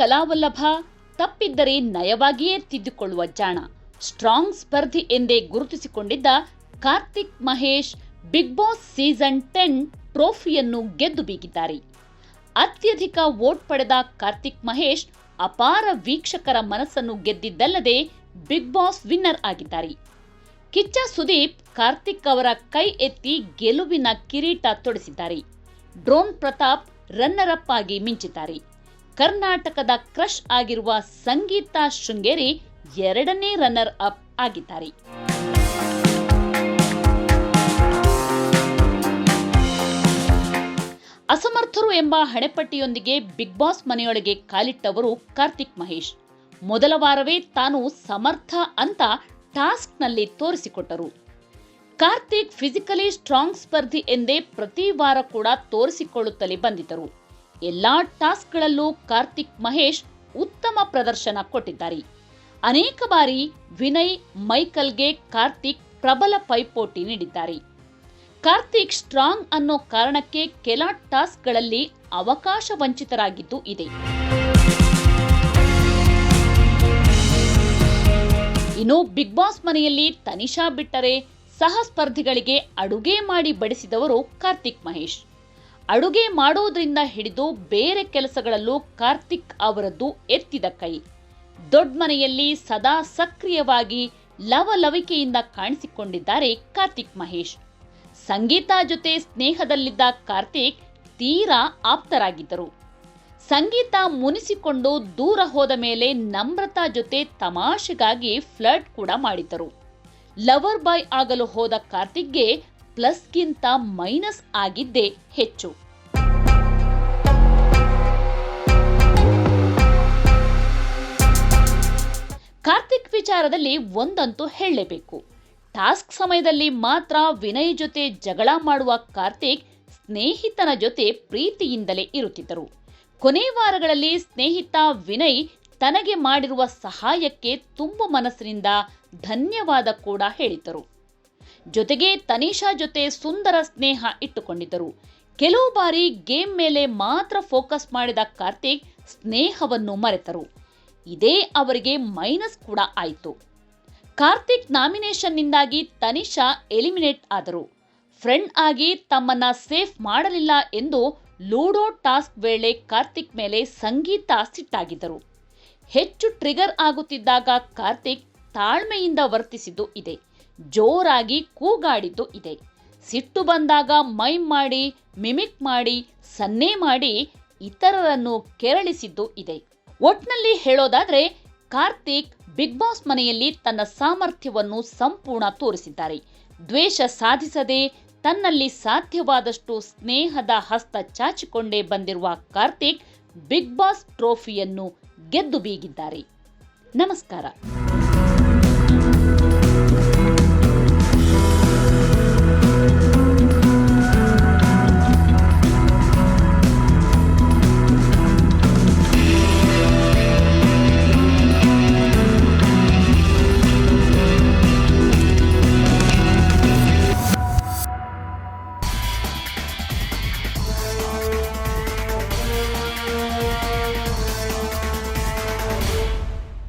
ಕಲಾವಲ್ಲಭ ತಪ್ಪಿದ್ದರೆ ನಯವಾಗಿಯೇ ತಿದ್ದುಕೊಳ್ಳುವ ಜಾಣ. ಸ್ಟ್ರಾಂಗ್ ಸ್ಪರ್ಧಿ ಎಂದೇ ಗುರುತಿಸಿಕೊಂಡಿದ್ದ Karthik Mahesh Bigg Boss season ten ಟ್ರೋಫಿಯನ್ನು ಗೆದ್ದು ಬೀಗಿದ್ದಾರೆ. ಅತ್ಯಧಿಕ ವೋಟ್ ಪಡೆದ ಕಾರ್ತಿಕ್ ಮಹೇಶ್ ಅಪಾರ ವೀಕ್ಷಕರ ಮನಸ್ಸನ್ನು ಗೆದ್ದಿದ್ದಲ್ಲದೆ ಬಿಗ್ ಬಾಸ್ ವಿನ್ನರ್ ಆಗಿದ್ದಾರೆ. ಕಿಚ್ಚ ಸುದೀಪ್ ಕಾರ್ತಿಕ್ ಅವರ ಕೈ ಎತ್ತಿ ಗೆಲುವಿನ ಕಿರೀಟ ತೊಡಿಸಿದ್ದಾರೆ. ಡ್ರೋನ್ ಪ್ರತಾಪ್ ರನ್ನರ್ ಅಪ್ ಆಗಿ ಮಿಂಚಿದ್ದಾರೆ. ಕರ್ನಾಟಕದ ಕ್ರಶ್ ಆಗಿರುವ ಸಂಗೀತ ಶೃಂಗೇರಿ ಎರಡನೇ ರನ್ನರ್ ಅಪ್ ಆಗಿದ್ದಾರೆ. ಅಸಮರ್ಥರು ಎಂಬ ಹಣೆಪಟ್ಟಿಯೊಂದಿಗೆ ಬಿಗ್ ಬಾಸ್ ಮನೆಯೊಳಗೆ ಕಾಲಿಟ್ಟವರು ಕಾರ್ತಿಕ್ ಮಹೇಶ್. ಮೊದಲ ವಾರವೇ ತಾನು ಸಮರ್ಥ ಅಂತ ಟಾಸ್ಕ್ನಲ್ಲಿ ತೋರಿಸಿಕೊಟ್ಟರು. ಕಾರ್ತಿಕ್ ಫಿಸಿಕಲಿ ಸ್ಟ್ರಾಂಗ್ ಸ್ಪರ್ಧಿ ಎಂದೇ ಪ್ರತಿ ವಾರ ಕೂಡ ತೋರಿಸಿಕೊಳ್ಳುತ್ತಲೇ ಬಂದಿದ್ದರು. ಎಲ್ಲಾ ಟಾಸ್ಕ್ಗಳಲ್ಲೂ ಕಾರ್ತಿಕ್ ಮಹೇಶ್ ಉತ್ತಮ ಪ್ರದರ್ಶನ ಕೊಟ್ಟಿದ್ದಾರೆ. ಅನೇಕ ಬಾರಿ ವಿನಯ್, ಮೈಕಲ್ಗೆ ಕಾರ್ತಿಕ್ ಪ್ರಬಲ ಪೈಪೋಟಿ ನೀಡಿದ್ದಾರೆ. ಕಾರ್ತಿಕ್ ಸ್ಟ್ರಾಂಗ್ ಅನ್ನೋ ಕಾರಣಕ್ಕೆ ಕೆಲ ಟಾಸ್ಕ್ಗಳಲ್ಲಿ ಅವಕಾಶ ವಂಚಿತರಾಗಿದ್ದು ಇದೆ. ಇನ್ನು ಬಿಗ್ ಬಾಸ್ ಮನೆಯಲ್ಲಿ ತನಿಷಾ ಬಿಟ್ಟರೆ ಸಹ ಸ್ಪರ್ಧಿಗಳಿಗೆ ಅಡುಗೆ ಮಾಡಿ ಬಡಿಸಿದವರು ಕಾರ್ತಿಕ್ ಮಹೇಶ್. ಅಡುಗೆ ಮಾಡೋದ್ರಿಂದ ಹಿಡಿದು ಬೇರೆ ಕೆಲಸಗಳಲ್ಲೂ ಕಾರ್ತಿಕ್ ಅವರದ್ದು ಎತ್ತಿದ ಕೈ. ದೊಡ್ಡ ಮನೆಯಲ್ಲಿ ಸದಾ ಸಕ್ರಿಯವಾಗಿ ಲವಲವಿಕೆಯಿಂದ ಕಾಣಿಸಿಕೊಂಡಿದ್ದಾರೆ ಕಾರ್ತಿಕ್ ಮಹೇಶ್. ಸಂಗೀತ ಜೊತೆ ಸ್ನೇಹದಲ್ಲಿದ್ದ ಕಾರ್ತಿಕ್ ತೀರಾ ಆಪ್ತರಾಗಿದ್ದರು. ಸಂಗೀತ ಮುನಿಸಿಕೊಂಡು ದೂರ ಹೋದ ಮೇಲೆ ನಮ್ರತಾ ಜೊತೆ ತಮಾಷೆಗಾಗಿ ಫ್ಲರ್ಟ್ ಕೂಡ ಮಾಡಿದ್ದರು. ಲವರ್ ಬಾಯ್ ಆಗಲು ಹೋದ ಕಾರ್ತಿಕ್ಗೆ ಪ್ಲಸ್ಗಿಂತ ಮೈನಸ್ ಆಗಿದ್ದೇ ಹೆಚ್ಚು. ಕಾರ್ತಿಕ್ ವಿಚಾರದಲ್ಲಿ ಒಂದಂತೂ ಹೇಳಲೇಬೇಕು. ಟಾಸ್ಕ್ ಸಮಯದಲ್ಲಿ ಮಾತ್ರ ವಿನಯ್ ಜೊತೆ ಜಗಳ ಮಾಡುವ ಕಾರ್ತಿಕ್ ಸ್ನೇಹಿತನ ಜೊತೆ ಪ್ರೀತಿಯಿಂದಲೇ ಇರುತ್ತಿದ್ದರು. ಕೊನೆ ವಾರಗಳಲ್ಲಿ ಸ್ನೇಹಿತ ವಿನಯ್ ತನಗೆ ಮಾಡಿರುವ ಸಹಾಯಕ್ಕೆ ತುಂಬ ಮನಸ್ಸಿನಿಂದ ಧನ್ಯವಾದ ಕೂಡ ಹೇಳಿದ್ದರು. ಜೊತೆಗೆ ತನಿಷಾ ಜೊತೆ ಸುಂದರ ಸ್ನೇಹ ಇಟ್ಟುಕೊಂಡಿದ್ದರು. ಕೆಲವು ಬಾರಿ ಗೇಮ್ ಮೇಲೆ ಮಾತ್ರ ಫೋಕಸ್ ಮಾಡಿದ ಕಾರ್ತಿಕ್ ಸ್ನೇಹವನ್ನು ಮರೆತರು. ಇದೇ ಅವರಿಗೆ ಮೈನಸ್ ಕೂಡ ಆಯಿತು. ಕಾರ್ತಿಕ್ ನಾಮಿನೇಷನ್ನಿಂದಾಗಿ ತನಿಷಾ ಎಲಿಮಿನೇಟ್ ಆದರು. ಫ್ರೆಂಡ್ ಆಗಿ ತಮ್ಮನ್ನ ಸೇಫ್ ಮಾಡಲಿಲ್ಲ ಎಂದು ಲೂಡೋ ಟಾಸ್ಕ್ ವೇಳೆ ಕಾರ್ತಿಕ್ ಮೇಲೆ ಸಂಗೀತ ಸಿಟ್ಟಾಗಿದ್ದರು. ಹೆಚ್ಚು ಟ್ರಿಗರ್ ಆಗುತ್ತಿದ್ದಾಗ ಕಾರ್ತಿಕ್ ತಾಳ್ಮೆಯಿಂದ ವರ್ತಿಸಿದ್ದು ಇದೆ. ಜೋರಾಗಿ ಕೂಗಾಡಿದ್ದು ಇದೆ. ಸಿಟ್ಟು ಬಂದಾಗ ಮೈ ಮಾಡಿ, ಮಿಮಿಕ್ ಮಾಡಿ, ಸನ್ನೆ ಮಾಡಿ ಇತರರನ್ನು ಕೆರಳಿಸಿದ್ದು ಇದೆ. ಒಟ್ನಲ್ಲಿ ಹೇಳೋದಾದ್ರೆ, ಕಾರ್ತಿಕ್ ಬಿಗ್ ಬಾಸ್ ಮನೆಯಲ್ಲಿ ತನ್ನ ಸಾಮರ್ಥ್ಯವನ್ನು ಸಂಪೂರ್ಣ ತೋರಿಸಿದ್ದಾರೆ. ದ್ವೇಷ ಸಾಧಿಸದೆ ತನ್ನಲ್ಲಿ ಸಾಧ್ಯವಾದಷ್ಟು ಸ್ನೇಹದ ಹಸ್ತ ಚಾಚಿಕೊಂಡೇ ಬಂದಿರುವ ಕಾರ್ತಿಕ್ ಬಿಗ್ ಬಾಸ್ ಟ್ರೋಫಿಯನ್ನು ಗೆದ್ದು ಬೀಗಿದ್ದಾರೆ. ನಮಸ್ಕಾರ.